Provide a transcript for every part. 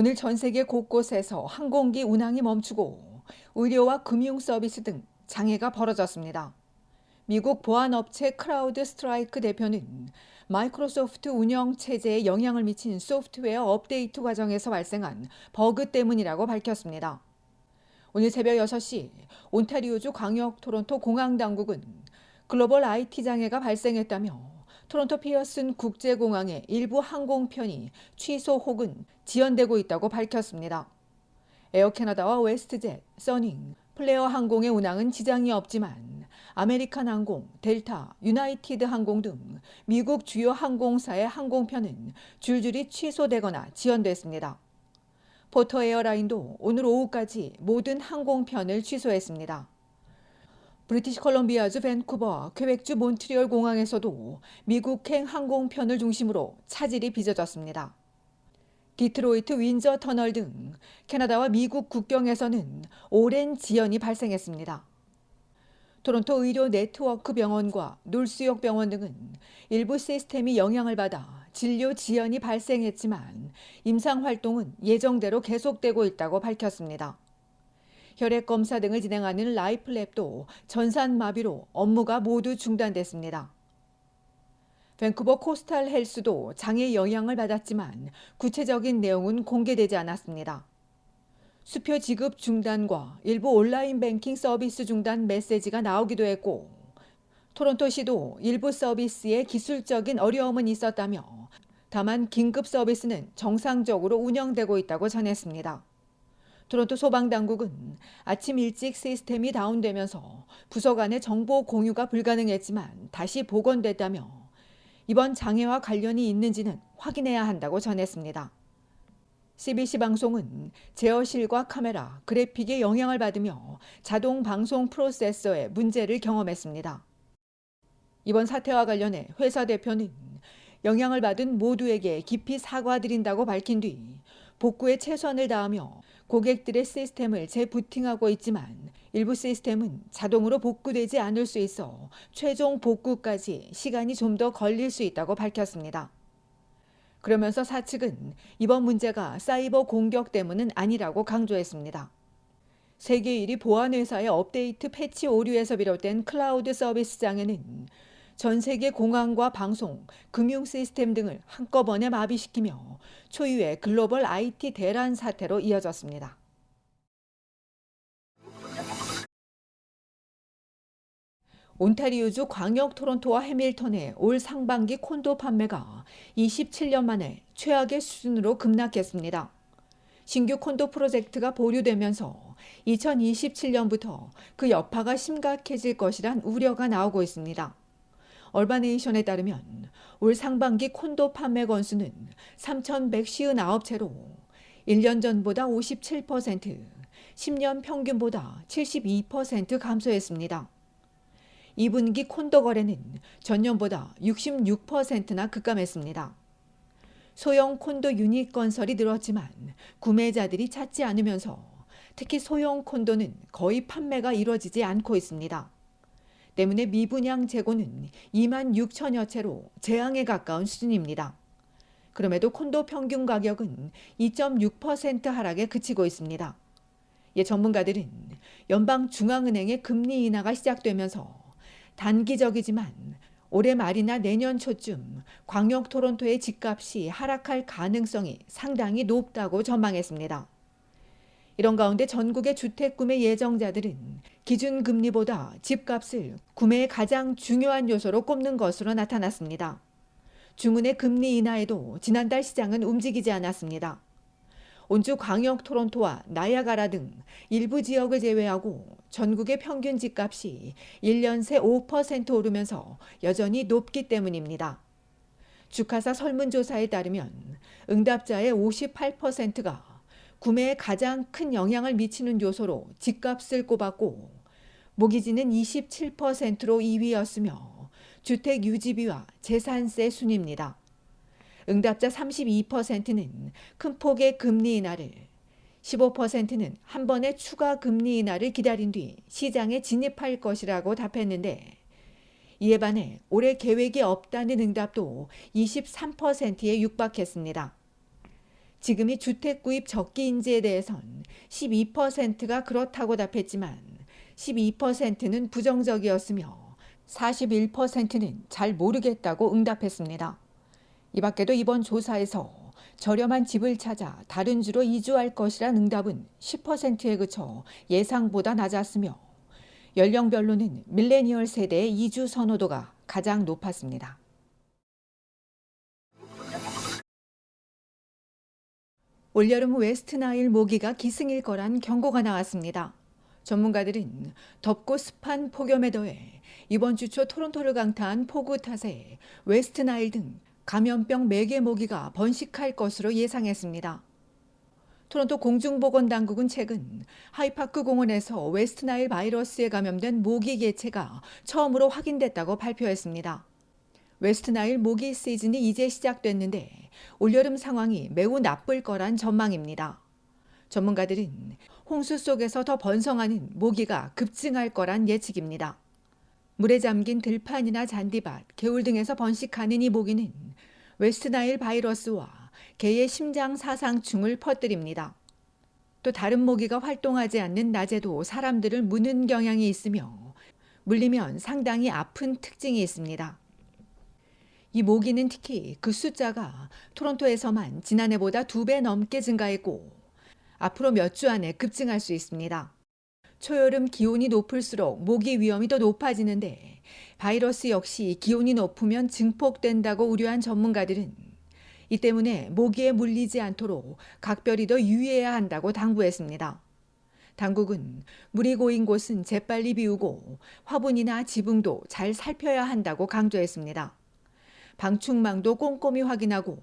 오늘 전 세계 곳곳에서 항공기 운항이 멈추고 의료와 금융 서비스 등 장애가 벌어졌습니다. 미국 보안업체 크라우드 스트라이크 대표는 마이크로소프트 운영 체제에 영향을 미친 소프트웨어 업데이트 과정에서 발생한 버그 때문이라고 밝혔습니다. 오늘 새벽 6시 온타리오주 광역 토론토 공항 당국은 글로벌 IT 장애가 발생했다며 토론토 피어슨 국제공항의 일부 항공편이 취소 혹은 지연되고 있다고 밝혔습니다. 에어 캐나다와 웨스트젯, 써닝, 플레어 항공의 운항은 지장이 없지만 아메리칸 항공, 델타, 유나이티드 항공 등 미국 주요 항공사의 항공편은 줄줄이 취소되거나 지연됐습니다. 포터 에어라인도 오늘 오후까지 모든 항공편을 취소했습니다. 브리티시 컬럼비아주 밴쿠버, 퀘벡주 몬트리올 공항에서도 미국행 항공편을 중심으로 차질이 빚어졌습니다. 디트로이트 윈저 터널 등 캐나다와 미국 국경에서는 오랜 지연이 발생했습니다. 토론토 의료 네트워크 병원과 놀수역 병원 등은 일부 시스템이 영향을 받아 진료 지연이 발생했지만 임상 활동은 예정대로 계속되고 있다고 밝혔습니다. 혈액 검사 등을 진행하는 라이플랩도 전산 마비로 업무가 모두 중단됐습니다. 밴쿠버 코스탈 헬스도 장애 영향을 받았지만 구체적인 내용은 공개되지 않았습니다. 수표 지급 중단과 일부 온라인 뱅킹 서비스 중단 메시지가 나오기도 했고 토론토시도 일부 서비스에 기술적인 어려움은 있었다며 다만 긴급 서비스는 정상적으로 운영되고 있다고 전했습니다. 토론토 소방당국은 아침 일찍 시스템이 다운되면서 부서 간의 정보 공유가 불가능했지만 다시 복원됐다며 이번 장애와 관련이 있는지는 확인해야 한다고 전했습니다. CBC 방송은 제어실과 카메라, 그래픽에 영향을 받으며 자동 방송 프로세서에 문제를 경험했습니다. 이번 사태와 관련해 회사 대표는 영향을 받은 모두에게 깊이 사과드린다고 밝힌 뒤 복구에 최선을 다하며 고객들의 시스템을 재부팅하고 있지만 일부 시스템은 자동으로 복구되지 않을 수 있어 최종 복구까지 시간이 좀 더 걸릴 수 있다고 밝혔습니다. 그러면서 사측은 이번 문제가 사이버 공격 때문은 아니라고 강조했습니다. 세계 1위 보안회사의 업데이트 패치 오류에서 비롯된 클라우드 서비스 장애는 전 세계 공항과 방송, 금융 시스템 등을 한꺼번에 마비시키며 초유의 글로벌 IT 대란 사태로 이어졌습니다. 온타리오주 광역 토론토와 해밀턴의 올 상반기 콘도 판매가 27년 만에 최악의 수준으로 급락했습니다. 신규 콘도 프로젝트가 보류되면서 2027년부터 그 여파가 심각해질 것이란 우려가 나오고 있습니다. 얼바네이션에 따르면 올 상반기 콘도 판매 건수는 3,159채로 1년 전보다 57%, 10년 평균보다 72% 감소했습니다. 2분기 콘도 거래는 전년보다 66%나 급감했습니다. 소형 콘도 유닛 건설이 늘었지만 구매자들이 찾지 않으면서 특히 소형 콘도는 거의 판매가 이루어지지 않고 있습니다. 때문에 미분양 재고는 2만 6천여 채로 재앙에 가까운 수준입니다. 그럼에도 콘도 평균 가격은 2.6% 하락에 그치고 있습니다. 예, 전문가들은 연방 중앙은행의 금리 인하가 시작되면서 단기적이지만 올해 말이나 내년 초쯤 광역 토론토의 집값이 하락할 가능성이 상당히 높다고 전망했습니다. 이런 가운데 전국의 주택 구매 예정자들은 기준 금리보다 집값을 구매의 가장 중요한 요소로 꼽는 것으로 나타났습니다. 중은의 금리 인하에도 지난달 시장은 움직이지 않았습니다. 온주 광역 토론토와 나야가라 등 일부 지역을 제외하고 전국의 평균 집값이 1년 새 5% 오르면서 여전히 높기 때문입니다. 주카사 설문조사에 따르면 응답자의 58%가 구매에 가장 큰 영향을 미치는 요소로 집값을 꼽았고 모기지는 27%로 2위였으며 주택 유지비와 재산세 순입니다. 응답자 32%는 큰 폭의 금리 인하를, 15%는 한 번의 추가 금리 인하를 기다린 뒤 시장에 진입할 것이라고 답했는데 이에 반해 올해 계획이 없다는 응답도 23%에 육박했습니다. 지금이 주택 구입 적기인지에 대해선 12%가 그렇다고 답했지만 12%는 부정적이었으며 41%는 잘 모르겠다고 응답했습니다. 이 밖에도 이번 조사에서 저렴한 집을 찾아 다른 주로 이주할 것이란 응답은 10%에 그쳐 예상보다 낮았으며 연령별로는 밀레니얼 세대의 이주 선호도가 가장 높았습니다. 올여름 웨스트나일 모기가 기승일 거란 경고가 나왔습니다. 전문가들은 덥고 습한 폭염에 더해 이번 주 초 토론토를 강타한 폭우 탓에 웨스트나일 등 감염병 매개 모기가 번식할 것으로 예상했습니다. 토론토 공중보건당국은 최근 하이파크 공원에서 웨스트나일 바이러스에 감염된 모기 개체가 처음으로 확인됐다고 발표했습니다. 웨스트나일 모기 시즌이 이제 시작됐는데 올여름 상황이 매우 나쁠 거란 전망입니다. 전문가들은 홍수 속에서 더 번성하는 모기가 급증할 거란 예측입니다. 물에 잠긴 들판이나 잔디밭, 개울 등에서 번식하는 이 모기는 웨스트나일 바이러스와 개의 심장 사상충을 퍼뜨립니다. 또 다른 모기가 활동하지 않는 낮에도 사람들을 무는 경향이 있으며 물리면 상당히 아픈 특징이 있습니다. 이 모기는 특히 그 숫자가 토론토에서만 지난해보다 두 배 넘게 증가했고 앞으로 몇 주 안에 급증할 수 있습니다. 초여름 기온이 높을수록 모기 위험이 더 높아지는데 바이러스 역시 기온이 높으면 증폭된다고 우려한 전문가들은 이 때문에 모기에 물리지 않도록 각별히 더 유의해야 한다고 당부했습니다. 당국은 물이 고인 곳은 재빨리 비우고 화분이나 지붕도 잘 살펴야 한다고 강조했습니다. 방충망도 꼼꼼히 확인하고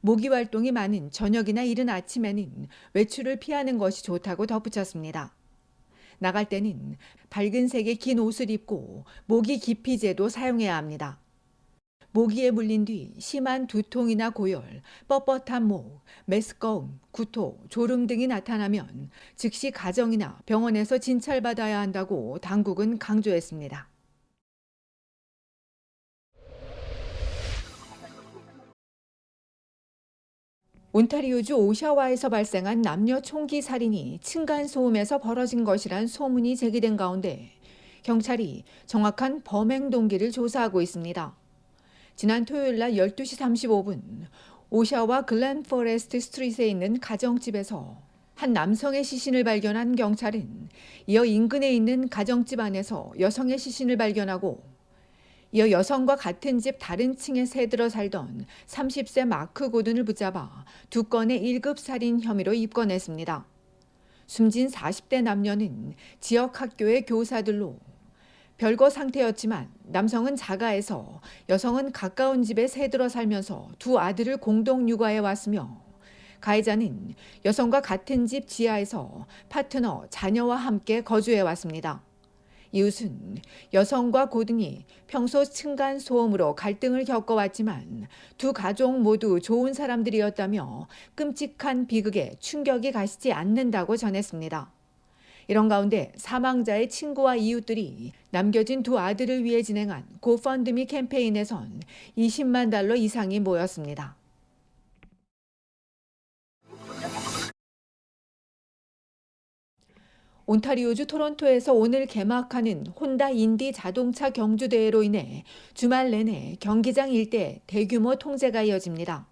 모기 활동이 많은 저녁이나 이른 아침에는 외출을 피하는 것이 좋다고 덧붙였습니다. 나갈 때는 밝은 색의 긴 옷을 입고 모기 기피제도 사용해야 합니다. 모기에 물린 뒤 심한 두통이나 고열, 뻣뻣한 목, 메스꺼움, 구토, 졸음 등이 나타나면 즉시 가정이나 병원에서 진찰받아야 한다고 당국은 강조했습니다. 온타리오주 오샤와에서 발생한 남녀 총기 살인이 층간소음에서 벌어진 것이란 소문이 제기된 가운데 경찰이 정확한 범행 동기를 조사하고 있습니다. 지난 토요일 날 12시 35분 오샤와 글렌 포레스트 스트릿에 있는 가정집에서 한 남성의 시신을 발견한 경찰은 이어 인근에 있는 가정집 안에서 여성의 시신을 발견하고 이어 여성과 같은 집 다른 층에 새들어 살던 30세 마크 고든을 붙잡아 두 건의 1급 살인 혐의로 입건했습니다. 숨진 40대 남녀는 지역 학교의 교사들로 별거 상태였지만 남성은 자가에서 여성은 가까운 집에 새들어 살면서 두 아들을 공동 육아해 왔으며 가해자는 여성과 같은 집 지하에서 파트너, 자녀와 함께 거주해 왔습니다. 이웃은 여성과 고등이 평소 층간 소음으로 갈등을 겪어왔지만 두 가족 모두 좋은 사람들이었다며 끔찍한 비극에 충격이 가시지 않는다고 전했습니다. 이런 가운데 사망자의 친구와 이웃들이 남겨진 두 아들을 위해 진행한 고펀드미 캠페인에선 20만 달러 이상이 모였습니다. 온타리오주 토론토에서 오늘 개막하는 혼다 인디 자동차 경주대회로 인해 주말 내내 경기장 일대 대규모 통제가 이어집니다.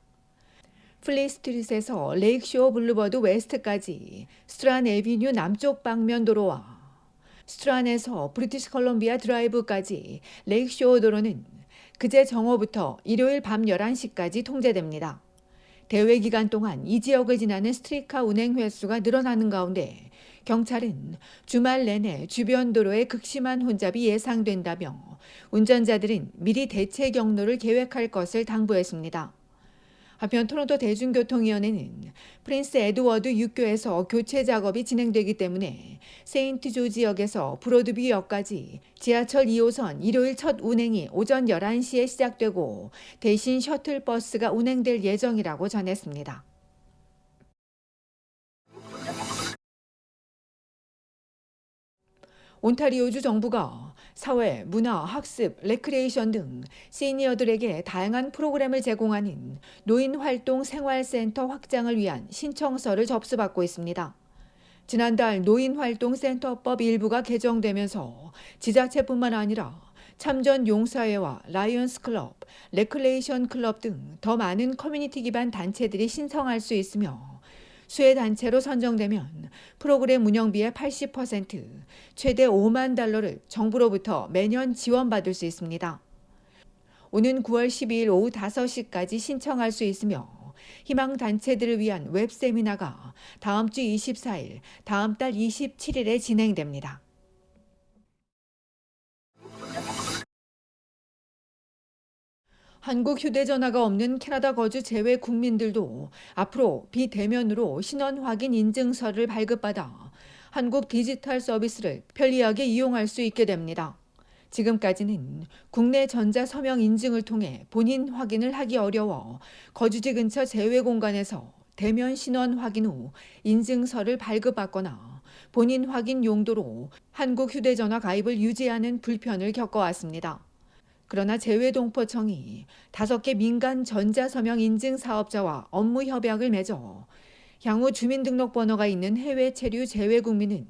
플리스트릿에서 레이크쇼어 블루버드 웨스트까지 스트란 에비뉴 남쪽 방면 도로와 스트란에서 브리티시 컬럼비아 드라이브까지 레이크쇼어 도로는 그제 정오부터 일요일 밤 11시까지 통제됩니다. 대회 기간 동안 이 지역을 지나는 스트리카 운행 횟수가 늘어나는 가운데 경찰은 주말 내내 주변 도로에 극심한 혼잡이 예상된다며 운전자들은 미리 대체 경로를 계획할 것을 당부했습니다. 한편 토론토 대중교통위원회는 프린스 에드워드 육교에서 교체 작업이 진행되기 때문에 세인트 조지역에서 브로드뷰역까지 지하철 2호선 일요일 첫 운행이 오전 11시에 시작되고 대신 셔틀버스가 운행될 예정이라고 전했습니다. 온타리오주 정부가 사회, 문화, 학습, 레크레이션 등 시니어들에게 다양한 프로그램을 제공하는 노인활동 생활센터 확장을 위한 신청서를 접수받고 있습니다. 지난달 노인활동센터법 일부가 개정되면서 지자체뿐만 아니라 참전 용사회와 라이언스 클럽, 레클레이션 클럽 등 더 많은 커뮤니티 기반 단체들이 신청할 수 있으며 수혜 단체로 선정되면 프로그램 운영비의 80%, 최대 5만 달러를 정부로부터 매년 지원받을 수 있습니다. 오는 9월 12일 오후 5시까지 신청할 수 있으며 희망 단체들을 위한 웹 세미나가 다음 주 24일, 다음 달 27일에 진행됩니다. 한국 휴대전화가 없는 캐나다 거주 제외 국민들도 앞으로 비대면으로 신원 확인 인증서를 발급받아 한국 디지털 서비스를 편리하게 이용할 수 있게 됩니다. 지금까지는 국내 전자 서명 인증을 통해 본인 확인을 하기 어려워 거주지 근처 제외 공간에서 대면 신원 확인 후 인증서를 발급받거나 본인 확인 용도로 한국 휴대전화 가입을 유지하는 불편을 겪어왔습니다. 그러나 재외동포청이 다섯 개 민간 전자서명 인증 사업자와 업무 협약을 맺어 향후 주민등록번호가 있는 해외 체류 재외 국민은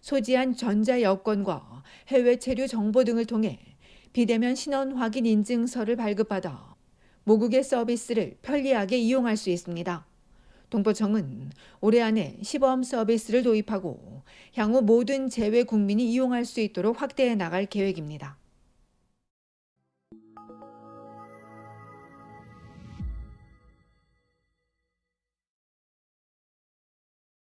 소지한 전자 여권과 해외 체류 정보 등을 통해 비대면 신원 확인 인증서를 발급받아 모국의 서비스를 편리하게 이용할 수 있습니다. 동포청은 올해 안에 시범 서비스를 도입하고 향후 모든 재외 국민이 이용할 수 있도록 확대해 나갈 계획입니다.